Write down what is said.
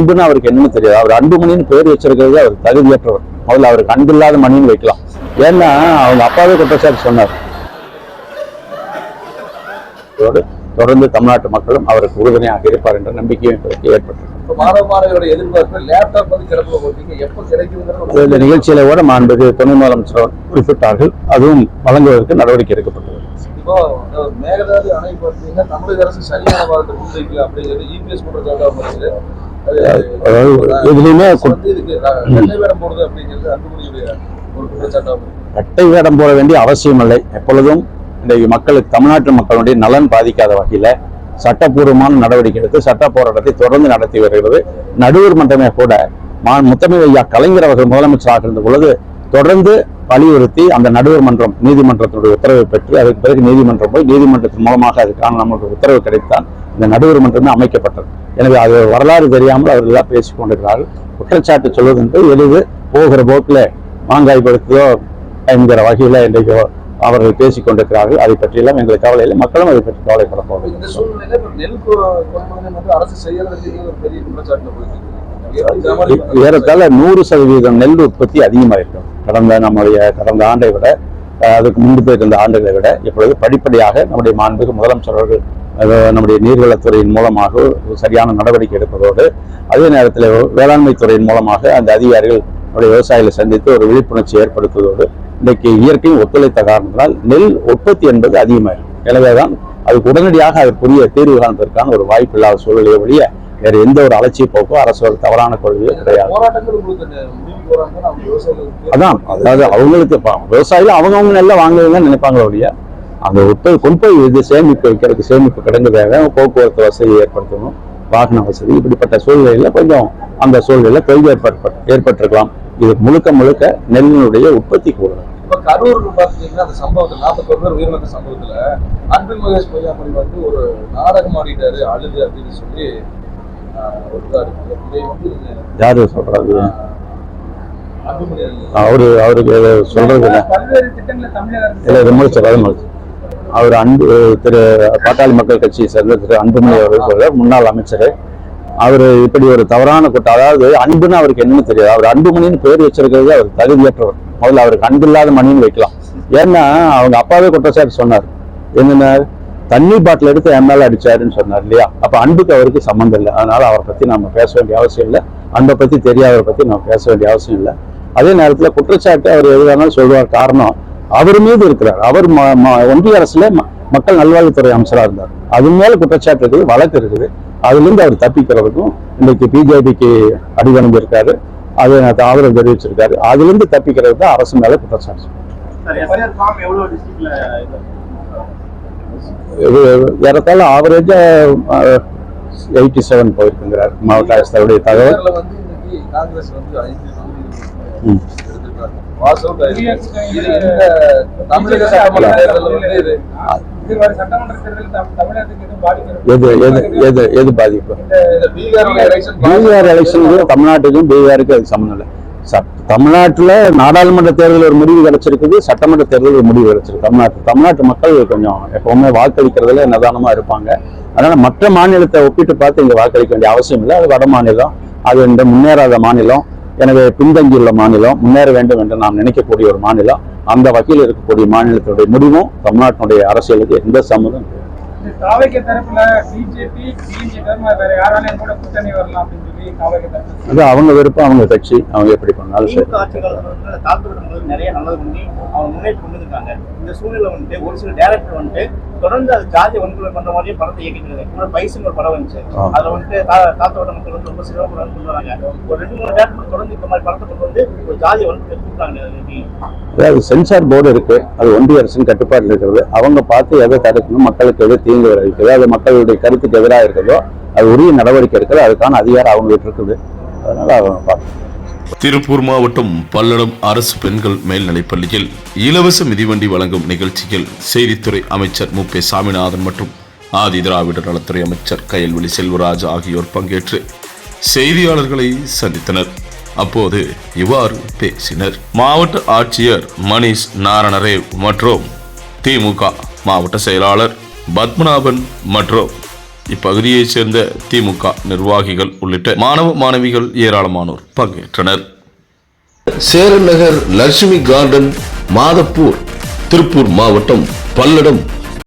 அன்புன்னு அவருக்கு என்னன்னு தெரியாது. அவர் அன்புமணின்னு பேர் வச்சிருக்கிறது அவர் தகுதியற்றவர். முதல்ல அவருக்கு அன்பில்லாத மணின்னு வைக்கலாம். ஏன்னா அவங்க அப்பாவே குற்றச்சாட்டு சொன்னார். தொடர்ந்து தமிழ்நாட்டு மக்களும் அவருக்கு உறுதுணையாக இருப்பார் என்ற நம்பிக்கையும் ஏற்பட்டது இந்த நிகழ்ச்சியில கூட மாண்புக்கு துணை முதலமைச்சர் குறிப்பிட்டார்கள். அதுவும் வழங்குவதற்கு நடவடிக்கை எடுக்கப்பட்டது மேகதாது அணை பார்த்தீங்கன்னா தமிழக அரசு சரியான வாரத்தை முன்வைக்கல அப்படிங்கிறது இபிஎஸ் வருது அது அதாவது எதுலையுமே வேடம் இரட்டை போட வேண்டிய அவசியமில்லை எப்பொழுதும் இன்றைக்கு மக்களுக்கு தமிழ்நாட்டு மக்களுடைய நலன் பாதிக்காத வகையில சட்டப்பூர்வமான நடவடிக்கை எடுத்து சட்ட போராட்டத்தை தொடர்ந்து நடத்தி வருகிறது. நடுவர் மன்றமே கூட மா- முத்தமிழ் ஐயா கலைஞர் அவர்கள் முதலமைச்சராக இருந்த பொழுது தொடர்ந்து வலியுறுத்தி அந்த நடுவர் மன்றம் நீதிமன்றத்தினுடைய உத்தரவை பெற்று அதுக்கு பிறகு நீதிமன்றம் போய் நீதிமன்றத்தின் மூலமாக அதுக்கான நமக்கு உத்தரவு கிடைத்தால் இந்த நடுவர் மன்றமே அமைக்கப்பட்டது. எனவே அது வரலாறு தெரியாமல் அவர்கள் எல்லாம் பேசிக் கொண்டிருக்கிறார்கள். குற்றச்சாட்டு சொல்வது என்று எளிது போகிற போக்கில் மாங்காய் படுத்ததோ என்கிற வகையில் இன்றைக்கு அவர்கள் பேசிக் கொண்டிருக்கிறார்கள். அதை பற்றியெல்லாம் எங்களுக்கு கவலை இல்லை. மக்களும் அதை பற்றி கவலைப்பட போவதில்லை? ஏறத்தாழ நூறு சதவீதம் நெல் உற்பத்தி அதிகமாயிருக்கும் கடந்த நம்முடைய கடந்த ஆண்டை விட அதுக்கு முன்பு இருந்த ஆண்டுகளை விட இப்பொழுது படிப்படியாக நம்முடைய மாண்புக்கு முதலமைச்சர் அவர்கள் அஹ், நம்முடைய நீர்வளத்துறையின் மூலமாக ஒரு சரியான நடவடிக்கை எடுப்பதோடு அதே நேரத்தில் வேளாண்மை துறையின் மூலமாக அந்த அதிகாரிகள் நம்முடைய விவசாயிகளை சந்தித்து ஒரு விழிப்புணர்ச்சி ஏற்படுத்துவதோடு இன்றைக்கு இயற்கையும் ஒத்துழைத்த காரணத்தினால் நெல் உற்பத்தி என்பது அதிகமாயிருக்கும் எனவேதான் அதுக்கு உடனடியாக அதற்குரிய தீர்வு காண்பதற்கான ஒரு வாய்ப்பு இல்லாத சூழலையே ஒழிய வேறு எந்த ஒரு அலட்சிய போக்கோ அரசு ஒரு தவறான கொள்கையோ கிடையாது. அதான் அதாவது அவங்களுக்கு விவசாயிகள் அவங்கவுங்க நல்லா வாங்குவதுன்னு நினைப்பாங்க ஒழிய அந்த உற்பத்தி கொண்டு போய் இது சேமிப்பு வைக்கிறதுக்கு சேமிப்பு கிடங்கு தேவை போக்குவரத்து வசதி ஏற்படுத்தணும். வாகன வசதி இப்படிப்பட்ட சூழ்நிலையில கொஞ்சம் அந்த சூழ்நிலையில தொய்வு ஏற்பட்டு ஏற்பட்டிருக்கலாம். இது முழுக்க முழுக்க நெல்லினுடைய உற்பத்தி கூடுதல் இப்ப கரூர் பாத்தீங்கன்னா அந்த சம்பவத்துல நாற்பத்தொரு பேர் உயிரிழந்த சம்பவத்துல அன்பில் மகேஷ் பொய்யாமொழி வந்து ஒரு நாடகம் ஆடிட்டாரு அழுது அப்படின்னு சொல்லி யாரு சொல்றாரு அவரு அவருக்கு சொல்றது இல்லை. இல்லை இது முடிச்சது அது முடிச்சு அவர் அன்பு திரு பாட்டாளி மக்கள் கட்சியை சேர்ந்த திரு அன்புமணி அவர்கள் முன்னாள் அமைச்சர் அவர் இப்படி ஒரு தவறான குற்றம் அதாவது அன்புன்னு அவருக்கு என்னன்னு தெரியாது. அவர் அன்புமணின்னு பேர் வச்சிருக்கிறது அவர் தகுதியற்றவர். முதல்ல அவருக்கு அன்பு இல்லாத மணின்னு வைக்கலாம். ஏன்னா அவங்க அப்பாவே குற்றச்சாட்டு சொன்னார். என்னென்ன? தண்ணி பாட்டில் எடுத்து என் மேலே அடிச்சாருன்னு சொன்னார் இல்லையா? அப்போ அன்புக்கு அவருக்கு சம்மந்தம் இல்லை. அதனால அவரை பற்றி நம்ம பேச வேண்டிய அவசியம் இல்லை. அன்பை பற்றி தெரியாதவரை பற்றி நம்ம பேச வேண்டிய அவசியம் இல்லை. அதே நேரத்தில் குற்றச்சாட்டு அவர் எது வேணாலும் சொல்லுவார் காரணம் அவர் மீது இருக்கிறார். அவர் ம- ம- ஒன்றிய அரசுல மக்கள் நல்வாழ்வுத்துறை அமைச்சரா இருந்தார். அது மேல குற்றச்சாட்டு இருக்குது வழக்கு இருக்குது. அதுல இருந்து அவர் தப்பிக்கிறதுக்கும் இன்னைக்கு பிஜேபிக்கு அடிவணங்கி இருக்காரு. அதை நான் ஆதரவு தெரிவிச்சிருக்காரு. அதுல இருந்து தப்பிக்கிறது தான் அரசு மேல குற்றச்சாட்டு. எஸ்ஆர் ஃபார்ம் எவ்வளவு டிஸ்ட்ரிக்ட்ல இது? ஏறத்தாழ ஆவரேஜா எயிட்டி செவன் போயிருக்குங்கிறார். மாவட்ட ஆட்சித்தலைவருடைய தகவல். காங்கிரஸ் வந்து பீகார் எலெக்ஷன் பீகார் எலெக்ஷனுக்கும் தமிழ்நாட்டுக்கும் பீகாருக்கு அது சம்மந்தம் இல்லை. தமிழ்நாட்டுல நாடாளுமன்ற தேர்தல் ஒரு முடிவு கிடைச்சிருக்குது சட்டமன்ற தேர்தல் ஒரு முடிவு கிடைச்சிருக்கு. தமிழ்நாட்டு தமிழ்நாட்டு மக்கள் கொஞ்சம் எப்பவுமே வாக்களிக்கிறதுல நிதானமா இருப்பாங்க. அதனால மற்ற மாநிலத்தை ஒப்பிட்டு பார்த்து இங்க வாக்களிக்க வேண்டிய அவசியம் இல்லை. அது வட மாநிலம் அது இந்த முன்னேறாத மாநிலம் எனவே பின்தங்கியுள்ள மாநிலம் முன்னேற வேண்டும் என்று நாம் நினைக்கக்கூடிய ஒரு மாநிலம் அந்த வகையில் இருக்கக்கூடிய மாநிலத்தினுடைய முடிவும் தமிழ்நாட்டினுடைய அரசியலுக்கு எந்த சம்மதம் தரப்புல பிஜேபி பிஜேபி வேற யாராலையும் கூட கூட்டணி வரலாம் அது அவங்க விருப்பம் அவங்க கட்சி அவங்க எப்படி பண்ணாலும் சரி. நிறைய நல்லது பண்ணி அவங்க முன்னேற்றி கொண்டு இருக்காங்க இந்த சூழ்நிலை வந்துட்டு ஒரு சில டேரக்டர் வந்துட்டு தொடர்ந்து அது ஜாதி வன்கொலை பண்ற மாதிரியே படத்தை இயக்கிட்டு பைசன் ஒரு படம் வந்துச்சு. அதுல வந்துட்டு தாத்தோட மக்கள் வந்து ரொம்ப கொண்டு வராங்க. ஒரு ரெண்டு மூணு டேரக்டர் தொடர்ந்து இந்த மாதிரி படத்தை கொண்டு வந்து ஒரு ஜாதி வன்கொலை கூப்பிட்டாங்க அதாவது சென்சார் போர்டு இருக்கு. அது ஒன்றிய அரசின் கட்டுப்பாட்டில் இருக்கிறது. அவங்க பார்த்து எதை தடுக்கணும் மக்களுக்கு எது தீங்கு விளைவிக்குது அது மக்களுடைய கருத்துக்கு எதிராக இருக்கிறதோ அது உரிய நடவடிக்கை இருக்குது அதுக்கான அதிகாரம் அவங்களுக்கு இருக்குது. அதனால அவங்க பார்க்கணும். திருப்பூர் மாவட்டம் பல்லடம் அரசு பெண்கள் மேல்நிலைப்பள்ளியில் இலவச மிதிவண்டி வழங்கும் நிகழ்ச்சியில் செய்தித்துறை அமைச்சர் மு பே சாமிநாதன் மற்றும் ஆதி திராவிடர் நலத்துறை அமைச்சர் கயல்வெளி செல்வராஜ் ஆகியோர் பங்கேற்று செய்தியாளர்களை சந்தித்தனர். அப்போது இவ்வாறு பேசினர். மாவட்ட ஆட்சியர் மணிஷ் நாரணரேவ் மற்றும் திமுக மாவட்ட செயலாளர் பத்மநாபன் மற்றும் இப்பகுதியைச் சேர்ந்த திமுக நிர்வாகிகள் உள்ளிட்ட மாணவ மாணவிகள் ஏராளமானோர் பங்கேற்றனர். சேரநகர் லட்சுமி கார்டன் மாதப்பூர் திருப்பூர் மாவட்டம் பல்லடம்